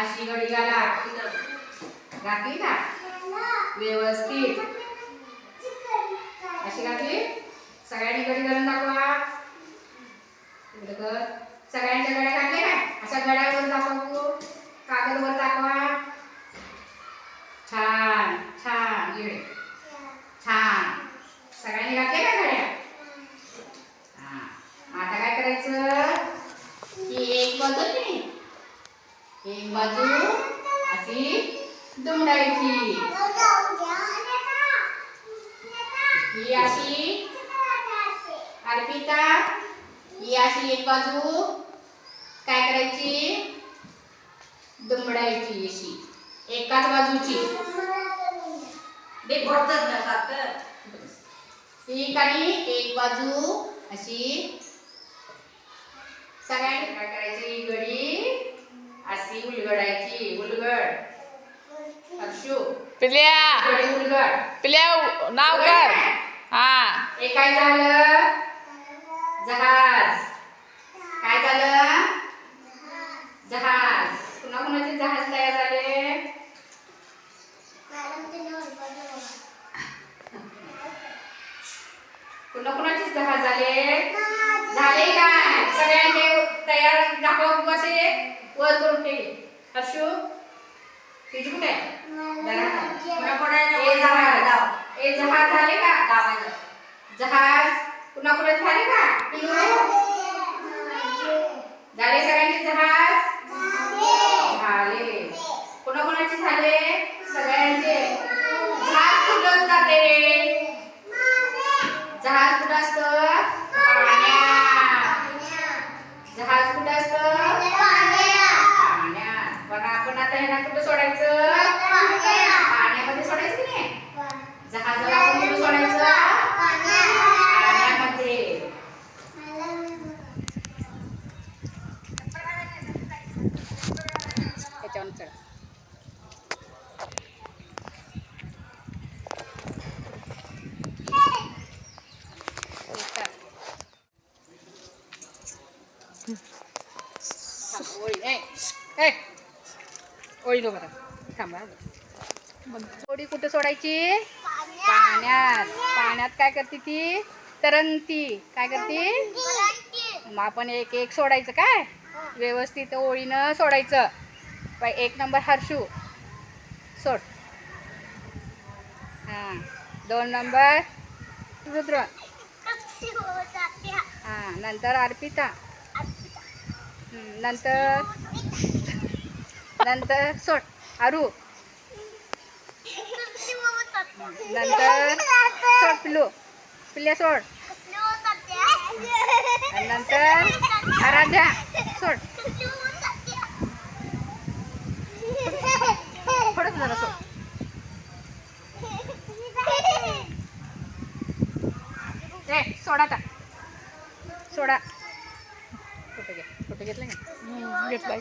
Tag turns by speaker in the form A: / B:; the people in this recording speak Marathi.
A: अशी घडी घाला घातली का व्यवस्थित. अशी घातली सगळ्यांनी घडी घालून दाखवा. सगळ्यांच्या गड्या घातल्या ना? अशा गड्यावर दाखवा. तू कागदवर दाखवा. छान छान. इकडे. छान. सगळ्यांनी घातल्या ना गड्या? हा. आता काय करायचं? ही एक बाजू नाही? एक बाजू अशी दुमडायची. ही अशी अर्पिता ही अशी एक बाजू. काय करायची? दुमडायची अशी. एकाच बाजूची. ही आणि एक बाजू अशी सगळ्यांनी काय करायची ही गडी अशी उलगडायची उलगड अक्षू
B: पिल्या. पिल्या नाव कर. हा.
A: हे काय झालं? जहाज. काय झालं? जहाज. कुणा कुणाचे जहाज तयार झाले? कुणा कुणाचे जहाज झाले? झाले काय सगळ्यांचे तयार दाखव कसे वर करून ठेवले हर्षू? तुझी कुठे हात. ए जहाज ए जहाज झाले का? जहाज? कुणा कुणाचे झाले का? झाले सगळ्यांचे जहाज? झाले. कुणा कुणाचे झाले? सगळ्यांचे. जहाज कुठं जाते जहाज कुठं असतं? जहाज कुठं असतं? पाण्यात पण आपण आता ह्यांना कुठं सोडायचं पाण्यामध्ये सोडायचं की नाही जहाजाला आपण कुठं सोडायचं पाण्यामध्ये त्याच्यावर चढ ओळी ए ए ओळी बरं. थांबा. ओळी कुठे सोडायची? पाण्यात. पाण्यात काय करते ती? तरंगती. काय करते? मग आपण एक एक सोडायचं काय? व्यवस्थित ओळीनं सोडायचं. एक नंबर हर्षू. सोड. हां. दोन नंबर रुद्र. हां नंतर अर्पिता. नंतर नंतर सोड आरू. नंतर सोड पिल्लू. पिल्ल्या सोड. नंतर आराध्या. सोड. थोडंच जरा सोड. सोडा आता. सोडा. कुठे घ्या घेतलं का?
B: घेतलाय